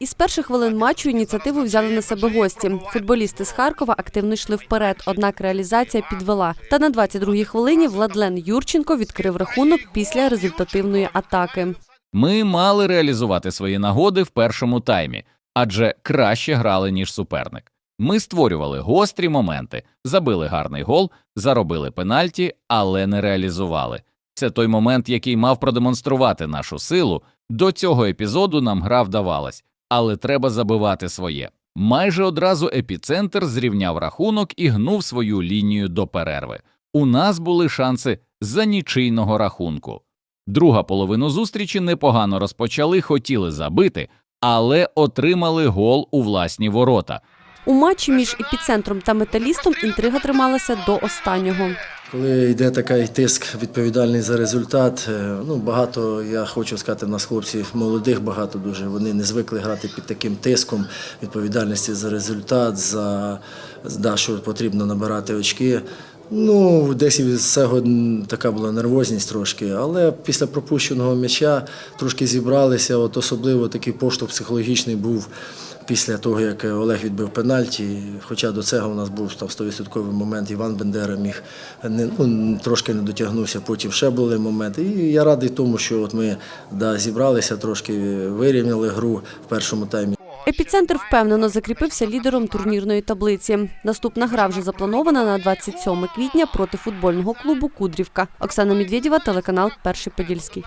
Із перших хвилин матчу ініціативу взяли на себе гості. Футболісти з Харкова активно йшли вперед, однак реалізація підвела. Та на 22-й хвилині Владлен Юрченко відкрив рахунок після результативної атаки. Ми мали реалізувати свої нагоди в першому таймі, адже краще грали, ніж суперник. Ми створювали гострі моменти, забили гарний гол, заробили пенальті, але не реалізували. Це той момент, який мав продемонструвати нашу силу. До цього епізоду нам гра вдавалась, але треба забивати своє. Майже одразу епіцентр зрівняв рахунок і гнув свою лінію до перерви. У нас були шанси за нічийного рахунку. Друга половину зустрічі непогано розпочали, хотіли забити, але отримали гол у власні ворота. У матчі між епіцентром та металістом інтрига трималася до останнього. Коли йде такий тиск відповідальний за результат, е, ну багато я хочу сказати, в нас хлопців молодих багато дуже. Вони не звикли грати під таким тиском відповідальності за результат, за да, що потрібно набирати очки. Ну, десь із цього така була нервозність трошки, але після пропущеного м'яча трошки зібралися. От особливо такий поштовх психологічний був після того, як Олег відбив пенальті. Хоча до цього у нас був там 100% момент, Іван Бендера міг не, ну, трошки не дотягнувся, потім ще були моменти. І я радий тому, що от ми да, зібралися, трошки вирівняли гру в першому таймі. Епіцентр впевнено закріпився лідером турнірної таблиці. Наступна гра вже запланована на 27 квітня проти футбольного клубу Кудрівка. Оксана Медведєва, телеканал Перший Подільський.